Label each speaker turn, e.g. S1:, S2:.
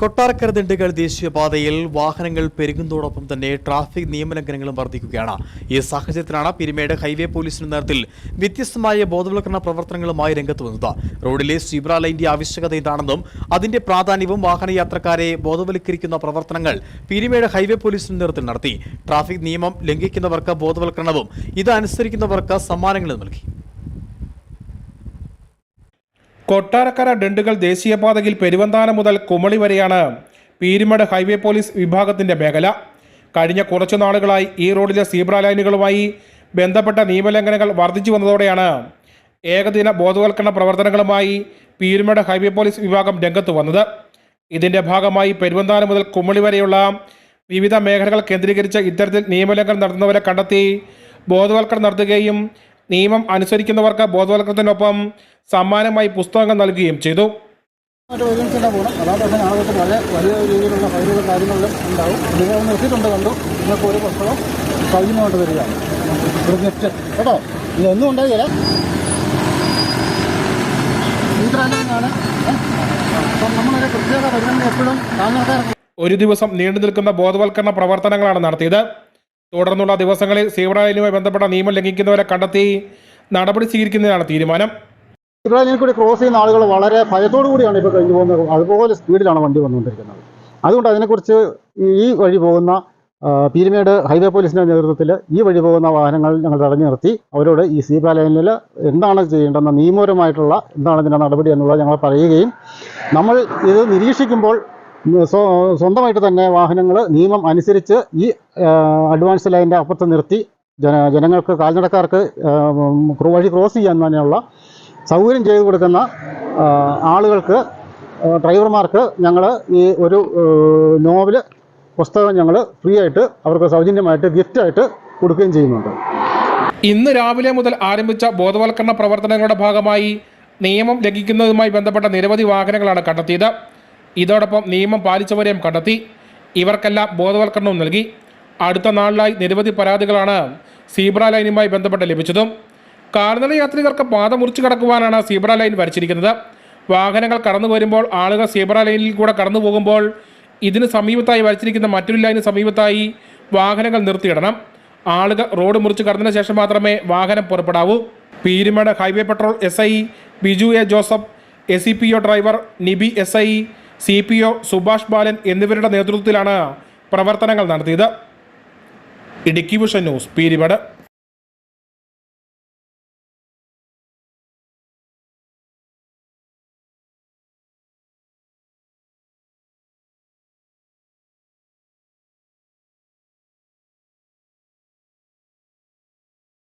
S1: കൊട്ടാരക്കര ദിണ്ടുകൾ ദേശീയപാതയിൽ വാഹനങ്ങൾ പെരുകുന്നതോടൊപ്പം തന്നെ ട്രാഫിക് നിയമലംഘനങ്ങളും വർദ്ധിക്കുകയാണ്. ഈ സാഹചര്യത്തിലാണ് പിരിമേട് ഹൈവേ പോലീസിന്റെ നേതൃത്വത്തിൽ വ്യത്യസ്തമായ ബോധവൽക്കരണ പ്രവർത്തനങ്ങളുമായി രംഗത്ത് വന്നത്. റോഡിലെ സീബ്ര ലൈന്റെ ആവശ്യകത എന്താണെന്നും അതിന്റെ പ്രാധാന്യവും വാഹനയാത്രക്കാരെ ബോധവൽക്കരിക്കുന്ന പ്രവർത്തനങ്ങൾ പിരിമേട് ഹൈവേ പോലീസിന്റെ നേതൃത്വത്തിൽ നടത്തി. ട്രാഫിക് നിയമം ലംഘിക്കുന്നവർക്ക് ബോധവൽക്കരണവും ഇത് അനുസരിക്കുന്നവർക്ക് സമ്മാനങ്ങളും നൽകി.
S2: കൊട്ടാരക്കര ഡണ്ടുകൾ ദേശീയപാതയിൽ പെരുവന്താനം മുതൽ കുമളി വരെയാണ് പീരുമേട് ഹൈവേ പോലീസ് വിഭാഗത്തിന്റെ മേഖല. കഴിഞ്ഞ കുറച്ചു നാളുകളായി ഈ റോഡിലെ സീബ്ര ലൈനുകളുമായി ബന്ധപ്പെട്ട നിയമലംഘനങ്ങൾ വർദ്ധിച്ചു വന്നതോടെയാണ് ഏകദിന ബോധവൽക്കരണ പ്രവർത്തനങ്ങളുമായി പീരുമേട് ഹൈവേ പോലീസ് വിഭാഗം രംഗത്ത് വന്നത്. ഇതിന്റെ ഭാഗമായി പെരുവന്താനം മുതൽ കുമളി വരെയുള്ള വിവിധ മേഖലകൾ കേന്ദ്രീകരിച്ച് ഇത്തരത്തിൽ നിയമലംഘനം നടത്തുന്നവരെ കണ്ടെത്തി ബോധവൽക്കരണം നടത്തുകയും നിയമം അനുസരിക്കുന്നവർക്ക് ബോധവൽക്കരണത്തിനൊപ്പം സമ്മാനമായി പുസ്തകങ്ങൾ നൽകുകയും ചെയ്തു.
S3: മറ്റു ഏജൻസിയുടെ പോകണം അതായത് തന്നെ ഞങ്ങൾക്ക് വളരെ വലിയ രീതിയിലുള്ള ഫയലുകളും കാര്യങ്ങളിലും ഉണ്ടാവും. നിങ്ങൾ നിർത്തിയിട്ടുണ്ട് കണ്ടു. നിങ്ങൾക്ക് ഒരു പുസ്തകം സൗജന്യമായിട്ട് തരികയാണ്. ഒരു ഗിഫ്റ്റ് കേട്ടോ ഇതൊന്നും അപ്പം നമ്മളൊരു പ്രത്യേക പരിഗണന എപ്പോഴും
S2: ഒരു ദിവസം നീണ്ടു നിൽക്കുന്ന ബോധവൽക്കരണ പ്രവർത്തനങ്ങളാണ് നടത്തിയത്. തുടർന്നുള്ള ദിവസങ്ങളിൽ സീബ്ര ബന്ധപ്പെട്ട നിയമം ലംഘിക്കുന്നവരെ കണ്ടെത്തി നടപടി സ്വീകരിക്കുന്നതിനാണ് തീരുമാനം.
S3: ഇബ്രാഹിമിനെ കൂടി ക്രോസ് ചെയ്യുന്ന ആളുകൾ വളരെ ഭയത്തോടു കൂടിയാണ് ഇപ്പോൾ കഴിഞ്ഞു പോകുന്നത്. അതുപോലെ സ്പീഡിലാണ് വണ്ടി വന്നുകൊണ്ടിരിക്കുന്നത്. അതുകൊണ്ട് അതിനെക്കുറിച്ച് ഈ വഴി പോകുന്ന പീരുമേട് ഹൈവേ പോലീസിന്റെ നേതൃത്വത്തിൽ ഈ വഴി പോകുന്ന വാഹനങ്ങൾ ഞങ്ങൾ തടഞ്ഞു നിർത്തി. അവരോട് ഈ സീബ്ര ലൈനിൽ എന്താണ് ചെയ്യേണ്ടെന്ന നിയമപരമായിട്ടുള്ള എന്താണ് ഇതിന്റെ നടപടി എന്നുള്ളത് ഞങ്ങൾ പറയുകയും നമ്മൾ ഇത് നിരീക്ഷിക്കുമ്പോൾ സ്വന്തമായിട്ട് തന്നെ വാഹനങ്ങൾ നിയമം അനുസരിച്ച് ഈ അഡ്വാൻസ് ലൈനിന്റെ അപ്പുറത്ത് നിർത്തി. ജന ജനങ്ങൾക്ക് കാൽനടക്കാർക്ക് വഴി ക്രോസ് ചെയ്യാൻ തന്നെയുള്ള സൗകര്യം ചെയ്തു കൊടുക്കുന്ന ആളുകൾക്ക് ഡ്രൈവർമാർക്ക് ഞങ്ങൾ ഈ ഒരു നോവൽ പുസ്തകം ഞങ്ങൾ ഫ്രീ ആയിട്ട് അവർക്ക് സൗജന്യമായിട്ട് ഗിഫ്റ്റായിട്ട് കൊടുക്കുകയും ചെയ്യുന്നുണ്ട്.
S2: ഇന്ന് രാവിലെ മുതൽ ആരംഭിച്ച ബോധവൽക്കരണ പ്രവർത്തനങ്ങളുടെ ഭാഗമായി നിയമം ലംഘിക്കുന്നതുമായി ബന്ധപ്പെട്ട നിരവധി വാഹനങ്ങളാണ് കണ്ടെത്തിയത്. ഇതോടൊപ്പം നിയമം പാലിച്ചവരെയും കണ്ടെത്തി. ഇവർക്കെല്ലാം ബോധവൽക്കരണവും നൽകി. അടുത്ത നാളിലായി നിരവധി പരാതികളാണ് സീബ്ര ലൈനുമായി ബന്ധപ്പെട്ട് ലഭിച്ചതും. കാൽനട യാത്രികർക്ക് പാത മുറിച്ചു കടക്കുവാനാണ് സീബ്ര ലൈൻ വരച്ചിരിക്കുന്നത്. വാഹനങ്ങൾ കടന്നു വരുമ്പോൾ ആളുകൾ സീബ്ര ലൈനിൽ കൂടെ കടന്നു പോകുമ്പോൾ ഇതിന് സമീപത്തായി വരച്ചിരിക്കുന്ന മറ്റൊരു ലൈന് സമീപത്തായി വാഹനങ്ങൾ നിർത്തിയിടണം. ആളുകൾ റോഡ് മുറിച്ച് കടന്നതിന് ശേഷം മാത്രമേ വാഹനം പുറപ്പെടാവൂ. Peermade highway petrol S I Biju A Joseph S C P O driver Nibi S I C P O Subhash Balan എന്നിവരുടെ നേതൃത്വത്തിലാണ് പ്രവർത്തനങ്ങൾ നടത്തിയത്. Idukki vision news Peermade.